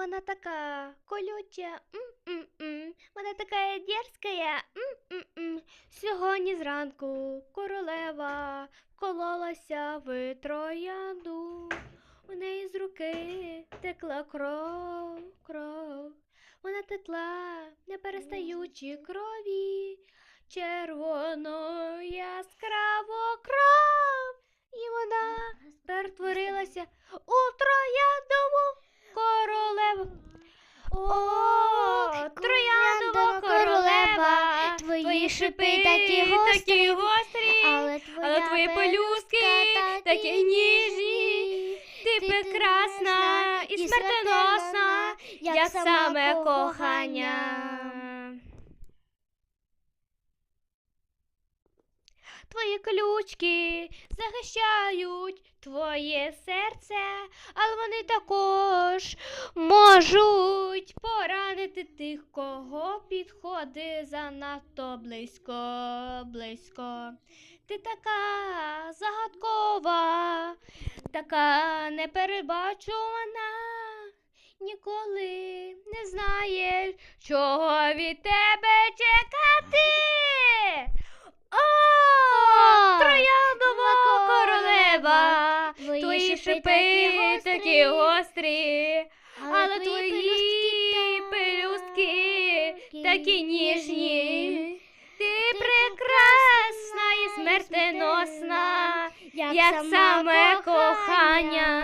Вона така колюча, м-м-м. вона така дерзкая. м-м-м. Сьогодні зранку королева кололася в троянду. У неї з руки текла кров, кров. Вона текла, не перестаючи крові, червону яскраву кров. І вона перетворилася у. О, трояндова королева, твої шипи такі гострі, такі гострі, але але твої пелюстки такі ніжні. Ти прекрасна і смертоносна, як саме кохання. Твої ключки захищають твоє серце, але вони також можуть поранити тих, кого підходить занадто близько, близько. Ти така загадкова, така неперебачувана, ніколи не знаєш, чого від тебе чекати. О, трояндова королева, твої шипи такі гострі, але твої такі ніжні. Ти прекрасна і смертеносна, як саме кохання.